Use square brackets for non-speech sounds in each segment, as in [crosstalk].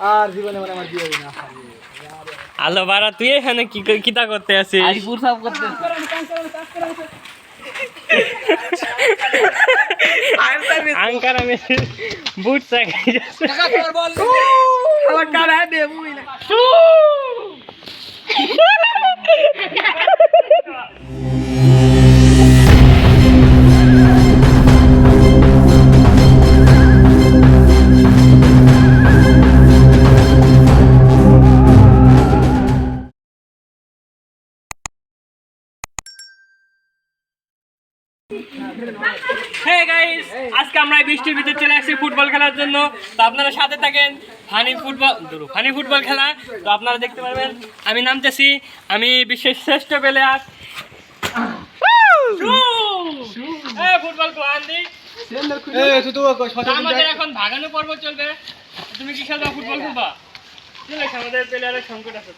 আর জীবনে মানে আমার বিয়ে না আলো বারা তুই এখানে কি কিতা করতে আছিস? আলিপুর সাফ করতে আঙ্কার আমি বুট চাকাই আমার কার দে মুই আজকে আমরা বৃষ্টির ভিতরে চলে আসছি ফুটবল খেলার জন্য। তো আপনারা সাথে থাকেন ফানি ফুটবল ধরো ফানি ফুটবল খেলা। তো আপনারা দেখতে পারবেন আমি নামতেছি আমি বিশ্বের শ্রেষ্ঠ প্লেয়ার ফুটবল আমাদের এখন ভাগানো পর্ব চলবে। তুমি কি খেলবা ফুটবল খেলবা? আমাদের প্লেয়ারের সংকট আছে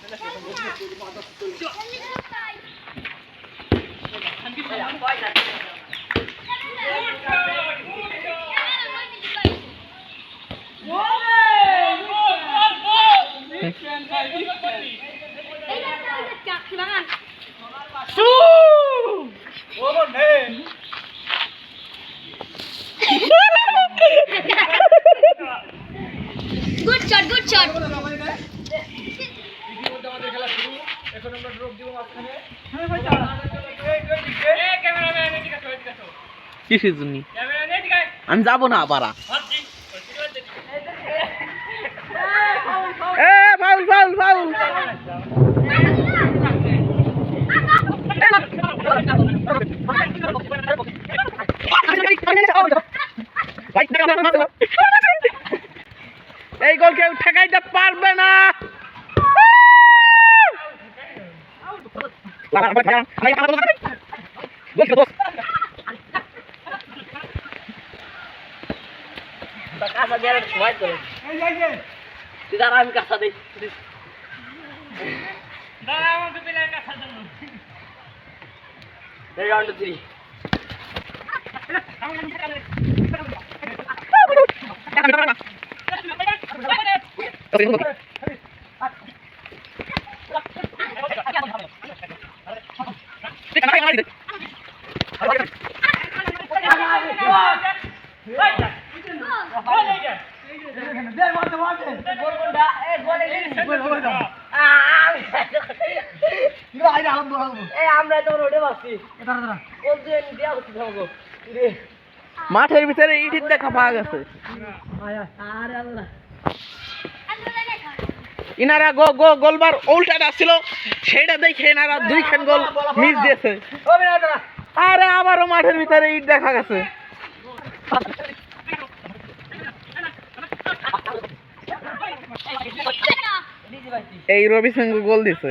গুড শট গুড শট এই ক্যামেরাম্যান এদিকে আসো, এদিকে আসো। কিসের জন্য ক্যামেরাম্যান এদিকে আমি যাব না পারা এ ফাউল ফাউল ফাউল। এই গোল কেউ ঠেকাইতে পারবে না আমি কাছা দিই দাঁড়াও, আমাকে কাছে জন্য। রাউন্ড থ্রি [laughs] মাঠের ভিতরে ইটির দেখা পাওয়া গেছে। ইনারা গো গো গোলবার উল্টাটা ছিল সেটা দেখে এনারা দুইখান গোল মিস দিয়েছে। আরে আবারও মাঠের ভিতরে ইট দেখা গেছে। এই রবি সিং গোল দিছে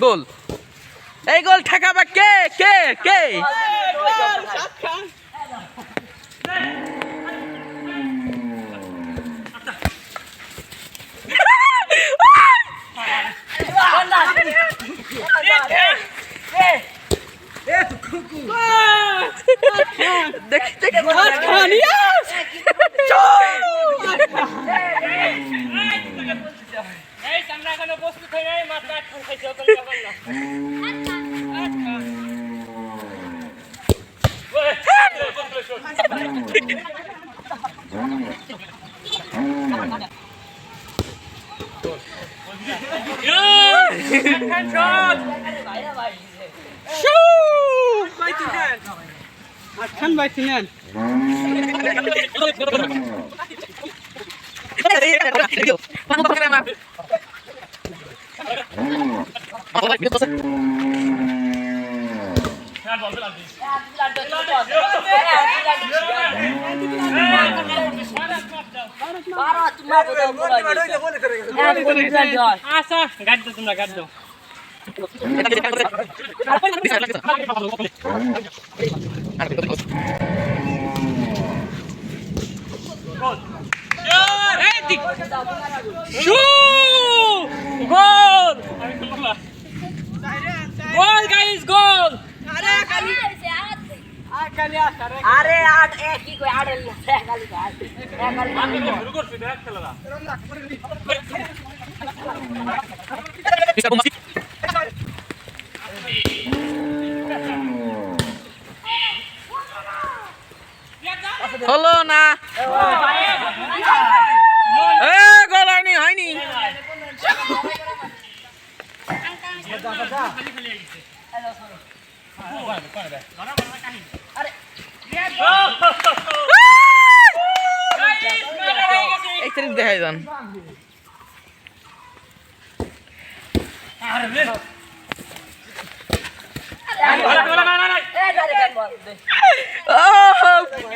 গোল। এই গোল ঠেকাবে কে? কে? কে দেখি দেখি এই আমরা এখনও প্রস্তুত হই নাই মাত্র আট খান খাইছি অত ব্যাপার না খান ভাই তিনেন হ্যাঁ বল বল আচ্ছা গাড়ি দাও তোমরা গাড়ি দাও গোল গোল গাইস গোল আরে আরে আট এক কি কই আট এলো একালি ভাই। একালি হলো না। এ গলানি হয়নি। একত্রিশ দেখাই যান Oh!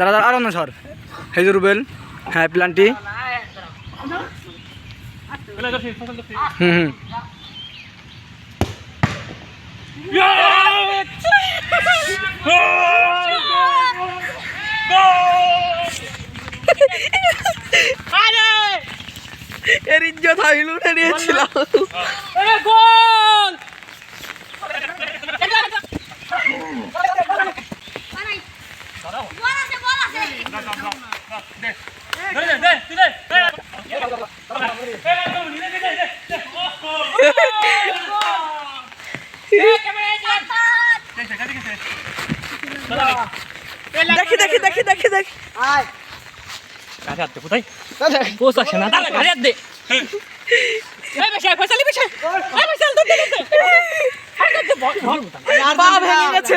দাদা আর অন্য সর হেজ রুবেল হ্যাঁ প্ল্যানটি হুম এর ইজ্জত আমি লুটে নিয়েছিলাম। দেখি। দেখি দেখি দেখি দেখি আয়। গাড়ি হাতে কোথায়? আর বাবা ভেঙে গেছে।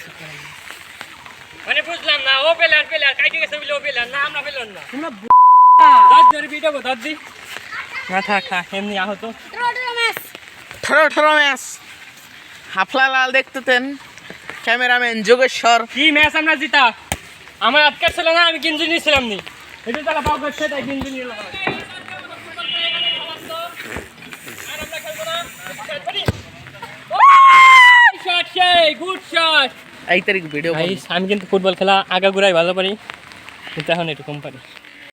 মানে বুঝলাম না ও পেলার পেলার কাইটে গেছে বলে ও পেলার না আমরা পেলার না। তোমরা দাঁত ধরে পিটাবো দাঁত দি। না থাক থাক এমনি আহত। ঠরো ঠরো ম্যাচ। হাফলা লাল দেখতেতেন ক্যামেরাম্যান যোগেশ্বর। কি ম্যাচ আমরা জিতা? আমার আজকে ছিল না আমি কিনজু নিয়েছিলাম নি। এটা তারা পাও করছে তাই শট সেই গুড শট এই তারিখ ভিডিও আমি কিন্তু ফুটবল খেলা আগাগোড়াই ভালো পারি কিন্তু এখন এরকম কম পারি।